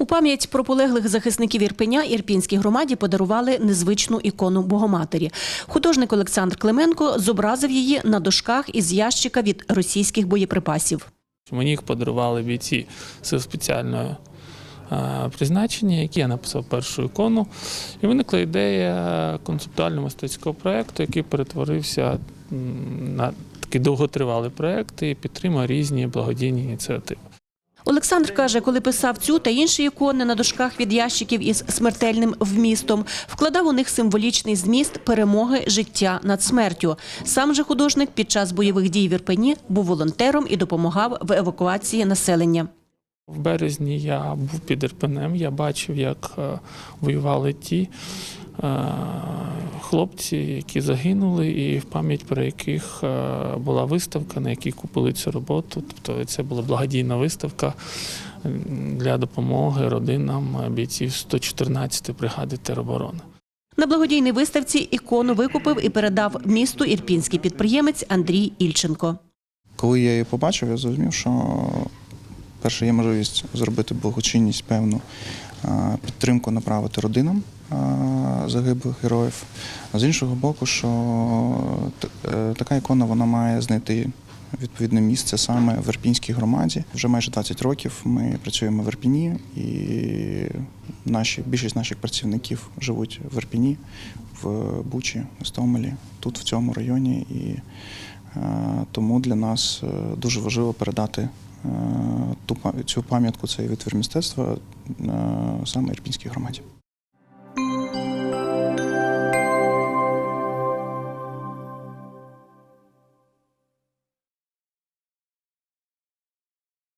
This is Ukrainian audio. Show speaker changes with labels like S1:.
S1: У пам'ять про полеглих захисників Ірпеня Ірпінській громаді подарували незвичну ікону Богоматері. Художник Олександр Клименко зобразив її на дошках із ящика від російських боєприпасів.
S2: Мені їх подарували бійці сил спеціального е, призначення, які я написав першу ікону. І виникла ідея концептуально-мистецького проєкту, який перетворився на такий довготривалий проєкт і підтримує різні благодійні ініціативи.
S1: Олександр каже, коли писав цю та інші ікони на дошках від ящиків із смертельним вмістом, вкладав у них символічний зміст перемоги життя над смертю. Сам же художник під час бойових дій в Ірпені був волонтером і допомагав в евакуації населення.
S2: В березні я був під Ірпенем, я бачив, як е, воювали ті е, хлопці, які загинули, і в пам'ять про яких е, була виставка, на якій купили цю роботу. Тобто це була благодійна виставка для допомоги родинам бійців 114-ї бригади тероборони.
S1: На благодійній виставці ікону викупив і передав місту ірпінський підприємець Андрій Ільченко.
S3: Коли я її побачив, я зрозумів, що перше є можливість зробити благочинність певну підтримку направити родинам загиблих героїв. З іншого боку, що е, така ікона вона має знайти відповідне місце саме в Ірпінській громаді. Вже майже 20 років ми працюємо в Ірпіні, і наші, більшість наших працівників живуть в Ірпіні, в Бучі, в Стомелі, тут в цьому районі. І Е, Тому для нас е, дуже важливо передати е, цю пам'ятку, цей витвір мистецтва е, саме Ірпінській громаді.